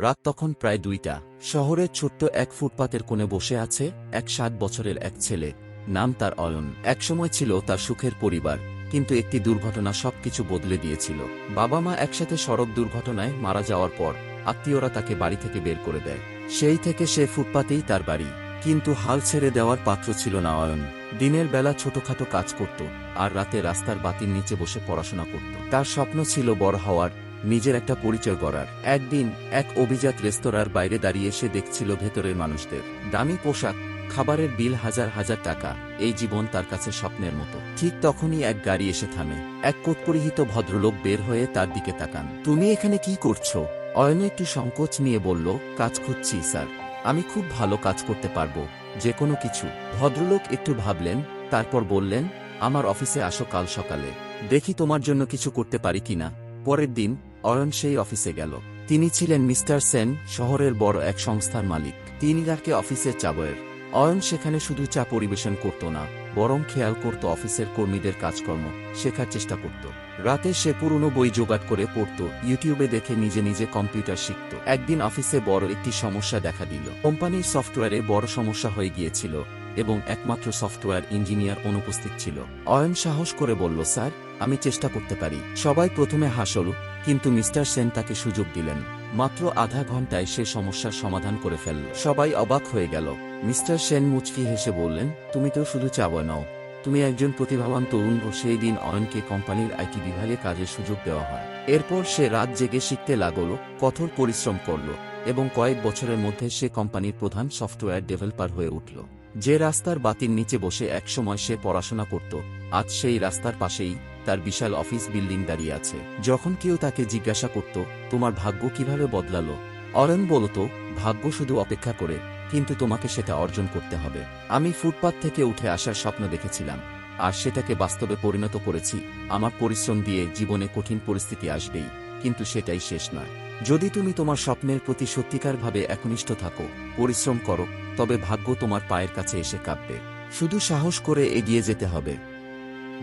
রাত তখন প্রায় দুইটা। শহরের ছোট্ট এক ফুটপাতের কোণে বসে আছে এক সাত বছরের এক ছেলে। নাম তার অয়ন। একসময় ছিল তার সুখের পরিবার, কিন্তু একটি দুর্ঘটনা সবকিছু বদলে দিয়েছিল। বাবা মা একসাথে সড়ক দুর্ঘটনায় মারা যাওয়ার পর আত্মীয়রা তাকে বাড়ি থেকে বের করে দেয়। সেই থেকে সে ফুটপাতেই তার বাড়ি। কিন্তু হাল ছেড়ে দেওয়ার পাত্র ছিল না অয়ন। দিনের বেলা ছোটখাটো কাজ করত আর রাতে রাস্তার বাতির নিচে বসে পড়াশোনা করত। তার স্বপ্ন ছিল বড় হওয়ার নিজের একটা পরিচয় গড়ার। একদিন এক অভিজাত রেস্তোরাঁর বাইরে দাঁড়িয়ে সে দেখছিল ভেতরের মানুষদের। দামি পোশাক, খাবারের বিল হাজার হাজার টাকা, এই জীবন তার কাছে স্বপ্নের মতো। ঠিক তখনই এক গাড়ি এসে থামে। এক কোটপরিহিত ভদ্রলোক বের হয়ে তার দিকে তাকান। তুমি এখানে কি করছ? অয়ন একটু সংকোচ নিয়ে বলল, কাজ খুঁজছি, স্যার। আমি খুব ভালো কাজ করতে পারব যে কোনো কিছু। ভদ্রলোক একটু ভাবলেন, তারপর বললেন, আমার অফিসে আসো কাল সকালে। দেখি তোমার জন্য কিছু করতে পারি কিনা। পরের দিন অয়ন সেই অফিসে গেল। তিনি ছিলেন মিস্টার সেন শহরের বড় এক সংস্থার মালিক। তিনি তাকে অফিসের চাবয়ের অয়ন সেখানে শুধু চা পরিবেশন করত না, বরং খেয়াল করত অফিসের কর্মীদের কাজকর্ম শেখার চেষ্টা করত। রাতে সে পুরনো বই জোগাড় করে পড়ত, ইউটিউবে দেখে নিজে নিজে কম্পিউটার শিখত। একদিন অফিসে বড় একটি সমস্যা দেখা দিল। কোম্পানির সফটওয়্যারে বড় সমস্যা হয়ে গিয়েছিল এবং একমাত্র সফটওয়্যার ইঞ্জিনিয়ার অনুপস্থিত ছিল। অয়ন সাহস করে বলল, স্যার, আমি চেষ্টা করতে পারি। সবাই প্রথমে হাসল কিন্তু মিস্টার সেন তাকে সুযোগ দিলেন। মাত্র আধা ঘন্টায় সে সমস্যার সমাধান করে ফেলল। সবাই অবাক হয়ে গেল। মিস্টার সেন মুচকি হেসে বললেন, তুমি তো শুধু চাবয় নাও। তুমি একজন প্রতিভাবান তরুণ ও সেই দিন অয়নকে কোম্পানির আইটি বিভাগে কাজের সুযোগ দেওয়া হয়। এরপর সে রাত জেগে শিখতে লাগল, কঠোর পরিশ্রম করল এবং কয়েক বছরের মধ্যে সে কোম্পানির প্রধান সফটওয়্যার ডেভেলপার হয়ে উঠল। যে রাস্তার বাতির নিচে বসে একসময় সে পড়াশোনা করত, আজ সেই রাস্তার পাশেই তার বিশাল অফিস বিল্ডিং দাঁড়িয়ে আছে। যখন কেউ তাকে জিজ্ঞাসা করত, তোমার ভাগ্য কীভাবে বদলালো? অরণ বলতো, ভাগ্য শুধু অপেক্ষা করে, কিন্তু তোমাকে সেটা অর্জন করতে হবে। আমি ফুটপাত থেকে উঠে আসার স্বপ্ন দেখেছিলাম, আর সেটাকে বাস্তবে পরিণত করেছি। আমার পরিশ্রম দিয়ে জীবনে কঠিন পরিস্থিতি আসবেই, কিন্তু সেটাই শেষ নয়। যদি তুমি তোমার স্বপ্নের প্রতি সত্যিকারভাবে একনিষ্ঠ থাকো, পরিশ্রম করো, তবে ভাগ্য তোমার পায়ের কাছে এসে কাঁপবে। শুধু সাহস করে এগিয়ে যেতে হবে।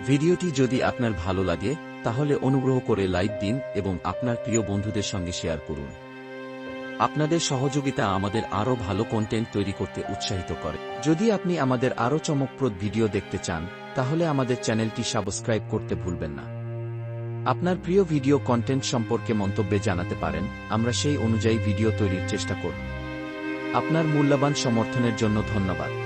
ভিডিওটি যদি আপনার ভালো লাগে, তাহলে অনুগ্রহ করে লাইক দিন এবং আপনার প্রিয় বন্ধুদের সঙ্গে শেয়ার করুন। আপনাদের সহযোগিতা আমাদের আরও ভালো কন্টেন্ট তৈরি করতে উৎসাহিত করে। যদি আপনি আমাদের আরও চমকপ্রদ ভিডিও দেখতে চান, তাহলে আমাদের চ্যানেলটি সাবস্ক্রাইব করতে ভুলবেন না। আপনার প্রিয় ভিডিও কন্টেন্ট সম্পর্কে মন্তব্যে জানাতে পারেন, আমরা সেই অনুযায়ী ভিডিও তৈরির চেষ্টা করব। আপনার মূল্যবান সমর্থনের জন্য ধন্যবাদ।